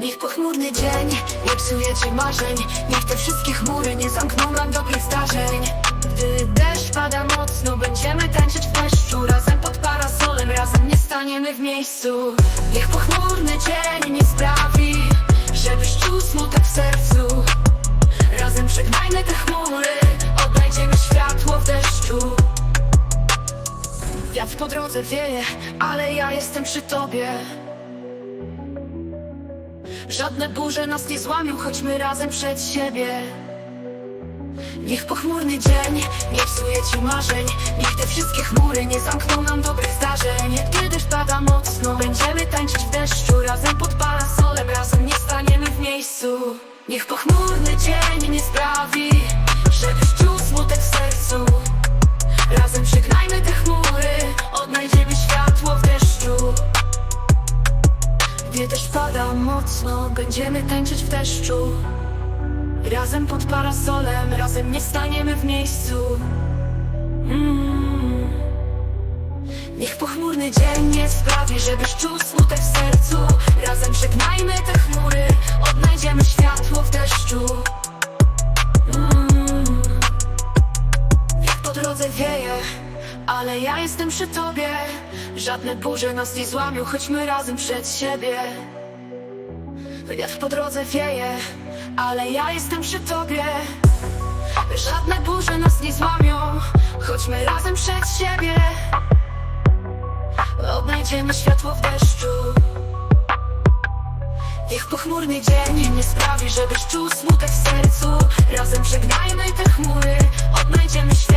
Niech pochmurny dzień nie psuje ci marzeń. Niech te wszystkie chmury nie zamkną nam dobrych zdarzeń. Gdy deszcz pada mocno, będziemy tańczyć w deszczu. Razem pod parasolem, razem nie staniemy w miejscu. Niech pochmurny dzień nie sprawi, żebyś czuł smutek w sercu. Razem przegnajmy te chmury, odnajdziemy światło w deszczu. Wiatr po drodze wieje, ale ja jestem przy tobie Żadne burze nas nie złamią, chodźmy razem przed siebie. Niech pochmurny dzień nie psuje ci marzeń Niech te wszystkie chmury nie zamkną nam dobrych zdarzeń. Gdy deszcz pada mocno, będziemy tańczyć w deszczu Razem pod parasolem, razem nie staniemy w miejscu. Niech pochmurny dzień nie sprawi, gdy deszcz pada mocno, będziemy tańczyć w deszczu Razem pod parasolem, razem nie staniemy w miejscu mm. Niech pochmurny dzień nie sprawi, żebyś czuł smutek w sercu Razem żegnajmy te chmury, odnajdziemy światło w deszczu mm. Niech po drodze wieje, ale ja jestem przy tobie. Żadne burze nas nie złamią, chodźmy razem przed siebie. Wiatr po drodze wieje, ale ja jestem przy tobie. Żadne burze nas nie złamią, chodźmy razem przed siebie. Odnajdziemy światło w deszczu. Niech pochmurny dzień nie sprawi, żebyś czuł smutek w sercu. Razem przegnajmy te chmury, odnajdziemy mm.